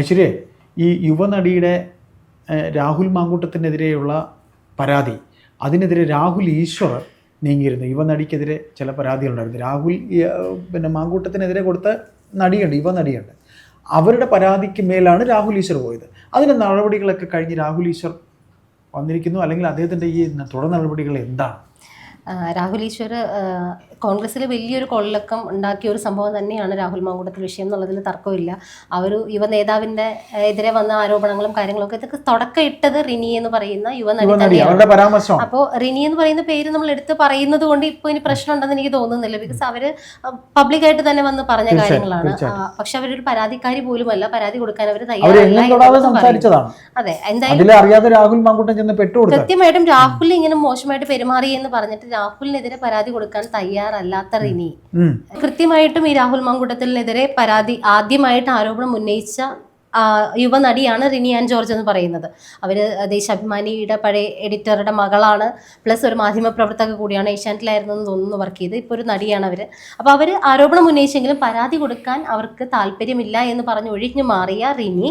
ഐശ്വര്യ ഈ യുവനടിയുടെ രാഹുൽ മാങ്കൂട്ടത്തിനെതിരെയുള്ള പരാതി അതിനെതിരെ രാഹുൽ ഈശ്വർ നീങ്ങിയിരുന്നു. യുവനടിക്കെതിരെ ചില പരാതികളുണ്ടായിരുന്നു. രാഹുൽ പിന്നെ മാങ്കൂട്ടത്തിനെതിരെ കൊടുത്ത നടിയുണ്ട് യുവനടിയുണ്ട്. അവരുടെ പരാതിക്ക് മേലാണ് രാഹുൽ ഈശ്വർ പോയത്. അതിന്റെ നടപടികളൊക്കെ കഴിഞ്ഞ് രാഹുൽ ഈശ്വർ വന്നിരിക്കുന്നു. അല്ലെങ്കിൽ അദ്ദേഹത്തിന്റെ ഈ തുടർ നടപടികൾ എന്താണ്? രാഹുൽ ഈശ്വർ കോൺഗ്രസ്സിൽ വലിയൊരു കൊള്ളക്കം ഉണ്ടാക്കിയ ഒരു സംഭവം തന്നെയാണ് രാഹുൽ മാങ്കൂട്ടത്തിൽ വിഷയം എന്നുള്ളതിൽ തർക്കമില്ല. ആ ഒരു യുവ നേതാവിന്റെ എതിരെ വന്ന ആരോപണങ്ങളും കാര്യങ്ങളൊക്കെ ഇതൊക്കെ തുടക്കം ഇട്ടത് റിനി എന്ന് പറയുന്ന അവരുടെ പരാമർശമാണ് അപ്പോൾ റിനി എന്ന് പറയുന്ന പേര് നമ്മൾ എടുത്ത് പറയുന്നത് കൊണ്ട് ഇപ്പോൾ ഇനി പ്രശ്നം ഉണ്ടെന്ന് എനിക്ക് തോന്നുന്നില്ല. ബിക്കോസ് അവർ പബ്ലിക്കായിട്ട് തന്നെ വന്ന് പറഞ്ഞ കാര്യങ്ങളാണ്. പക്ഷെ അവരൊരു പരാതിക്കാരി പോലുമല്ല. പരാതി കൊടുക്കാൻ അവർ തയ്യാറല്ല അതെ എന്തായാലും കൃത്യമായിട്ടും രാഹുൽ ഇങ്ങനെ മോശമായിട്ട് പെരുമാറി എന്ന് പറഞ്ഞിട്ട് രാഹുലിനെതിരെ പരാതി കൊടുക്കാൻ തയ്യാറല്ലാത്ത റിനി കൃത്യമായിട്ടും ഈ രാഹുൽ മാങ്കൂട്ടത്തിനെതിരെ പരാതി ആദ്യമായിട്ട് ആരോപണം ഉന്നയിച്ച യുവനടിയാണ് റിനി ആൻഡ് ജോർജ് എന്ന് പറയുന്നത്. അവർ ദേശാഭിമാനിയുടെ പഴയ എഡിറ്ററുടെ മകളാണ്. പ്ലസ് ഒരു മാധ്യമ മാധ്യമപ്രവർത്തക കൂടിയാണ്. ഏഷ്യാനെറ്റിലായിരുന്നു എന്ന് തോന്നുന്നു വർക്ക് ചെയ്ത്. ഇപ്പോൾ ഒരു നടിയാണ് അവർ അപ്പോൾ അവർ ആരോപണം ഉന്നയിച്ചെങ്കിലും പരാതി കൊടുക്കാൻ അവർക്ക് താല്പര്യമില്ല എന്ന് പറഞ്ഞ് ഒഴിഞ്ഞു മാറിയ റിനി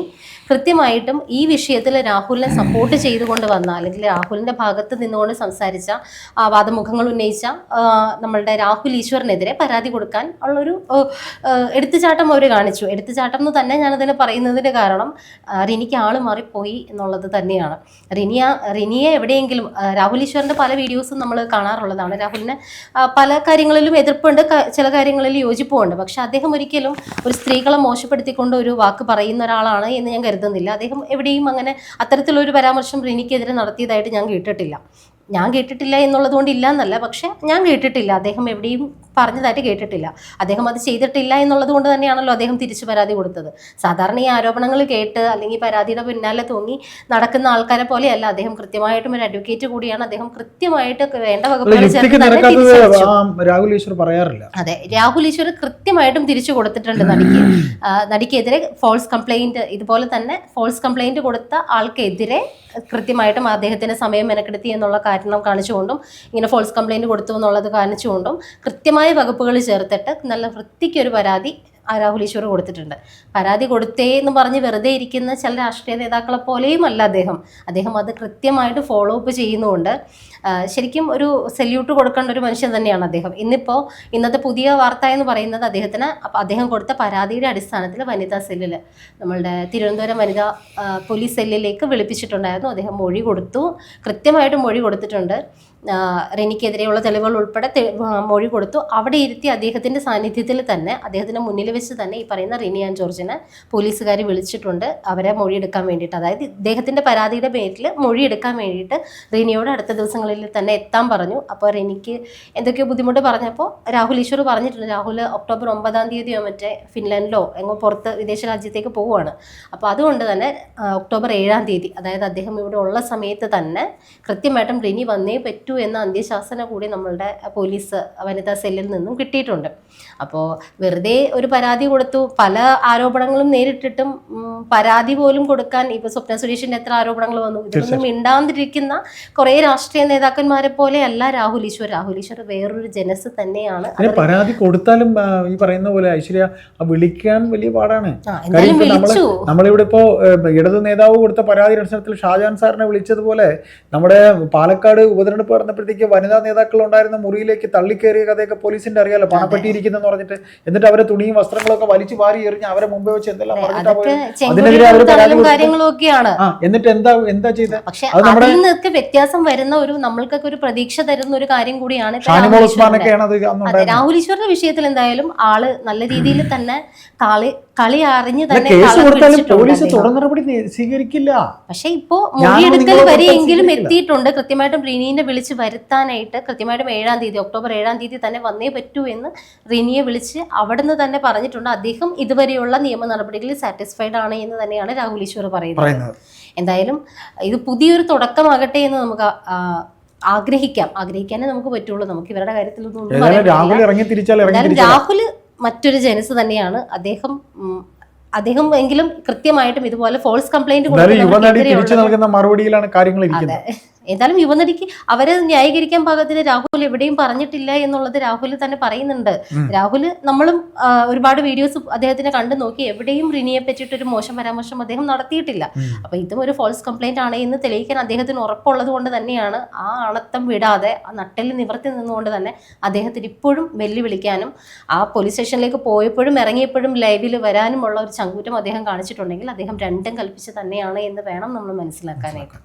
കൃത്യമായിട്ടും ഈ വിഷയത്തിൽ രാഹുലിനെ സപ്പോർട്ട് ചെയ്തുകൊണ്ട് വന്ന അല്ലെങ്കിൽ രാഹുലിന്റെ ഭാഗത്ത് നിന്നുകൊണ്ട് സംസാരിച്ച ആ, വാദമുഖങ്ങൾ ഉന്നയിച്ച നമ്മളുടെ രാഹുൽ ഈശ്വറിനെതിരെ പരാതി കൊടുക്കാൻ ഉള്ളൊരു എടുത്തുചാട്ടം അവർ കാണിച്ചു. എടുത്തുചാട്ടം എന്ന് തന്നെ ഞാനതിന് പറയുന്നതിന് കാരണം ആ, റിനിക്ക് ആൾ മാറിപ്പോയി എന്നുള്ളത് തന്നെയാണ്. റിനിയ റിനിയെ എവിടെയെങ്കിലും രാഹുൽ ഈശ്വറിന്റെ പല വീഡിയോസും നമ്മൾ കാണാറുള്ളതാണ്. രാഹുലിന് പല കാര്യങ്ങളിലും എതിർപ്പുണ്ട് ചില കാര്യങ്ങളിൽ യോജിപ്പുമുണ്ട്. പക്ഷെ അദ്ദേഹം ഒരിക്കലും ഒരു സ്ത്രീകളെ മോശപ്പെടുത്തിക്കൊണ്ട് ഒരു വാക്ക് പറയുന്ന ഒരാളാണ് എന്ന് ഞാൻ കരുതുന്നില്ല. അദ്ദേഹം എവിടെയും അങ്ങനെ അത്തരത്തിലൊരു പരാമർശം റിനിക്കെതിരെ നടത്തിയതായിട്ട് ഞാൻ കേട്ടിട്ടില്ല. ഞാൻ കേട്ടിട്ടില്ല എന്നുള്ളത് കൊണ്ട് ഇല്ല എന്നല്ല പക്ഷെ ഞാൻ കേട്ടിട്ടില്ല. അദ്ദേഹം എവിടെയും പറഞ്ഞതായിട്ട് കേട്ടിട്ടില്ല. അദ്ദേഹം അത് ചെയ്തിട്ടില്ല എന്നുള്ളത് കൊണ്ട് തന്നെയാണല്ലോ അദ്ദേഹം തിരിച്ചു പരാതി കൊടുത്തത്. സാധാരണ ഈ ആരോപണങ്ങൾ കേട്ട് അല്ലെങ്കിൽ പരാതിയുടെ പിന്നാലെ തൂങ്ങി നടക്കുന്ന ആൾക്കാരെ പോലെയല്ല. അദ്ദേഹം കൃത്യമായിട്ടും ഒരു അഡ്വക്കേറ്റ് കൂടിയാണ്. അദ്ദേഹം കൃത്യമായിട്ട് വേണ്ട വകുപ്പുകൾ ചേർത്ത് രാഹുൽ ഈശ്വർ പറയാറില്ല. അതെ രാഹുൽ ഈശ്വർ കൃത്യമായിട്ടും തിരിച്ചു കൊടുത്തിട്ടുണ്ട് നടിക്ക്. നടിക്കെതിരെ ഫോൾസ് കംപ്ലൈന്റ് ഇതുപോലെ തന്നെ ഫോൾസ് കംപ്ലൈന്റ് കൊടുത്ത ആൾക്കെതിരെ കൃത്യമായിട്ടും അദ്ദേഹത്തിന്റെ സമയം മെനക്കെടുത്തി എന്നുള്ള കാരണം കാണിച്ചുകൊണ്ടും ഇങ്ങനെ ഫോൾസ് കംപ്ലൈന്റ് കൊടുത്തു എന്നുള്ളത് കാണിച്ചുകൊണ്ടും കൃത്യമായ വകുപ്പുകൾ ചേർത്തിട്ട് നല്ല വൃത്തിക്കൊരു പരാതി രാഹുൽ ഈശ്വർ കൊടുത്തിട്ടുണ്ട്. പരാതി കൊടുത്തേ എന്ന് പറഞ്ഞ് വെറുതെ ഇരിക്കുന്ന ചില രാഷ്ട്രീയ നേതാക്കളെ പോലെയും അല്ല അദ്ദേഹം. അദ്ദേഹം അത് കൃത്യമായിട്ട് ഫോളോ അപ്പ് ചെയ്യുന്നുണ്ട് ശരിക്കും ഒരു സല്യൂട്ട് കൊടുക്കേണ്ട ഒരു മനുഷ്യൻ തന്നെയാണ് അദ്ദേഹം. ഇന്നിപ്പോൾ ഇന്നത്തെ പുതിയ വാർത്ത എന്ന് പറയുന്നത് അദ്ദേഹത്തിന് അദ്ദേഹം കൊടുത്ത പരാതിയുടെ അടിസ്ഥാനത്തിൽ വനിതാ സെല്ലിൽ നമ്മളുടെ തിരുവനന്തപുരം വനിതാ പോലീസ് സെല്ലിലേക്ക് വിളിപ്പിച്ചിട്ടുണ്ടായിരുന്നു. അദ്ദേഹം മൊഴി കൊടുത്തു. കൃത്യമായിട്ട് മൊഴി കൊടുത്തിട്ടുണ്ട്. റെനിക്കെതിരെയുള്ള തെളിവുകൾ ഉൾപ്പെടെ മൊഴി കൊടുത്തു. അവിടെ ഇരുത്തി അദ്ദേഹത്തിന്റെ സാന്നിധ്യത്തിൽ തന്നെ അദ്ദേഹത്തിന്റെ മുന്നിൽ വെച്ച് തന്നെ ഈ പറയുന്ന റിനി ആൻഡ് ജോർജിനെ പോലീസുകാർ വിളിച്ചിട്ടുണ്ട് അവരെ മൊഴിയെടുക്കാൻ വേണ്ടിയിട്ട്. അതായത് ഇദ്ദേഹത്തിന്റെ പരാതിയുടെ പേരിൽ മൊഴിയെടുക്കാൻ വേണ്ടിയിട്ട് റിനിയോട് അടുത്ത ദിവസങ്ങളിൽ തന്നെ എത്താൻ പറഞ്ഞു. അപ്പോൾ റിനിക്ക് എന്തൊക്കെയോ ബുദ്ധിമുട്ട് പറഞ്ഞപ്പോൾ രാഹുൽ ഈശ്വർ പറഞ്ഞിട്ടുണ്ട്. രാഹുൽ ഒക്ടോബർ ഒമ്പതാം തീയതിയോ മറ്റേ ഫിൻലാൻഡിലോ എങ്ങോ പുറത്ത് വിദേശ രാജ്യത്തേക്ക് പോവുകയാണ് അപ്പോൾ അതുകൊണ്ട് തന്നെ ഒക്ടോബർ ഏഴാം തീയതി അതായത് അദ്ദേഹം ഇവിടെ ഉള്ള സമയത്ത് തന്നെ കൃത്യമായിട്ടും റിനി വന്നേ പറ്റൂ എന്ന അന്ത്യശാസന കൂടി നമ്മളുടെ പോലീസ് വനിതാ സെല്ലിൽ നിന്നും കിട്ടിയിട്ടുണ്ട്. അപ്പോൾ വെറുതെ ഒരു പരാതി കൊടുത്തു. പല ആരോപണങ്ങളും നേരിട്ടിട്ടും പരാതി പോലും കൊടുക്കാൻ ഇപ്പൊ സ്വപ്ന സുരേഷിന്റെ എത്ര ആരോപണങ്ങൾ വന്നു. ഇതൊന്നും മിണ്ടാതിരിക്കുന്ന കുറേ രാഷ്ട്രീയ നേതാക്കന്മാരെ പോലെയല്ല രാഹുൽ ഈശ്വർ. രാഹുൽ ഈശ്വർ വേറൊരു ജനസ് തന്നെയാണ്. പരാതി കൊടുത്താലും ഈ പറയുന്ന പോലെ ഐശ്വര്യ വിളിക്കാൻ വലിയ പാടാണ്. നമ്മളിവിടെ ഇപ്പോ ഇടതു ഇടത് നേതാവ് കൊടുത്ത പരാതി അടിസ്ഥാനത്തിൽ ഷാജാൻ സാറിനെ വിളിച്ചതുപോലെ നമ്മുടെ പാലക്കാട് ഉപതെരഞ്ഞെടുപ്പ് നടന്നപ്പോഴത്തേക്ക് വനിതാ നേതാക്കൾ ഉണ്ടായിരുന്ന മുറിയിലേക്ക് തള്ളിക്കേറിയ കഥയൊക്കെ പോലീസിന്റെ അറിയാലോ? പണപ്പെട്ടിയിരിക്കുന്നെന്ന് പറഞ്ഞിട്ട്. എന്നിട്ട് അവരെ തുണിയും വസ്ത്രങ്ങളൊക്കെ വലിച്ചു വാരി എറിഞ്ഞ് അവരെ മുമ്പേ വെച്ച് എന്തെല്ലാം എന്നിട്ട് എന്താ എന്താ ചെയ്തത് പക്ഷെ അത് നമ്മുടെ- അതിൽ നിന്നൊക്കെ വ്യത്യാസം വരുന്ന ഒരു നമ്മൾക്കൊക്കെ ഒരു പ്രതീക്ഷ തരുന്ന ഒരു കാര്യം കൂടിയാണ് രാഹുൽ ഈശ്വറിന്റെ. വിഷയത്തിൽ എന്തായാലും ആൾ നല്ല രീതിയിൽ തന്നെ കളി കളി അറിഞ്ഞ് തന്നെ പോലീസ് അദ്ദേഹം. തുടർ നടപടി സ്വീകരിക്കില്ല. പക്ഷെ ഇപ്പോ മൊഴിയെടുക്കൽ വരെയെങ്കിലും എത്തിയിട്ടുണ്ട്. കൃത്യമായിട്ടും റിനീനെ വിളിച്ച് വരുത്താനായിട്ട് കൃത്യമായിട്ടും ഏഴാം തീയതി ഒക്ടോബർ ഏഴാം തീയതി തന്നെ വന്നേ പറ്റൂ എന്ന് റിനിയെ വിളിച്ച് അവിടുന്ന് തന്നെ പറഞ്ഞിട്ടുണ്ട്. അദ്ദേഹം ഇതുവരെയുള്ള നിയമ നടപടികളിൽ സാറ്റിസ്ഫൈഡ് ആണ് എന്ന് തന്നെയാണ് രാഹുൽ ഈശ്വർ പറയുന്നത്. എന്തായാലും ഇത് പുതിയൊരു തുടക്കമാകട്ടെ എന്ന് നമുക്ക് ആഗ്രഹിക്കാം. ആഗ്രഹിക്കാനേ നമുക്ക് പറ്റുള്ളൂ. നമുക്ക് ഇവരുടെ കാര്യത്തിൽ രാഹുൽ രാഹുൽ മറ്റൊരു ജനസ് തന്നെയാണ്. അദ്ദേഹം അദ്ദേഹം എങ്കിലും കൃത്യമായിട്ടും ഇതുപോലെ ഫോൾസ് കംപ്ലൈന്റ് കൊടുക്കുന്ന യുവനടി തിരിച്ചു നൽകുന്ന മറുപടിയിലാണ് കാര്യങ്ങൾ ഇരിക്കുന്നത്. ഏതായാലും യുവനടിക്ക് അവരെ ന്യായീകരിക്കാൻ പാകത്തിന് രാഹുൽ എവിടെയും പറഞ്ഞിട്ടില്ല എന്നുള്ളത് രാഹുൽ തന്നെ പറയുന്നുണ്ട്. രാഹുൽ നമ്മളും ഒരുപാട് വീഡിയോസ് അദ്ദേഹത്തിന് കണ്ടു നോക്കി. എവിടെയും റിനിയെ പറ്റിയിട്ട് ഒരു മോശം പരാമർശം അദ്ദേഹം നടത്തിയിട്ടില്ല. അപ്പൊ ഇതും ഒരു ഫോൾസ് കംപ്ലൈന്റ് ആണ് എന്ന് തെളിയിക്കാൻ അദ്ദേഹത്തിന് ഉറപ്പുള്ളത് കൊണ്ട് തന്നെയാണ് ആ അണത്തം വിടാതെ ആ നട്ടിൽ നിവർത്തി നിന്നുകൊണ്ട് തന്നെ അദ്ദേഹത്തിന് ഇപ്പോഴും വെല്ലുവിളിക്കാനും ആ പോലീസ് സ്റ്റേഷനിലേക്ക് പോയപ്പോഴും ഇറങ്ങിയപ്പോഴും ലൈവിൽ വരാനുമുള്ള ഒരു ചങ്കൂറ്റം അദ്ദേഹം കാണിച്ചിട്ടുണ്ടെങ്കിൽ അദ്ദേഹം രണ്ടും കൽപ്പിച്ച് തന്നെയാണ് എന്ന് വേണം നമ്മൾ മനസ്സിലാക്കാനായിട്ട്.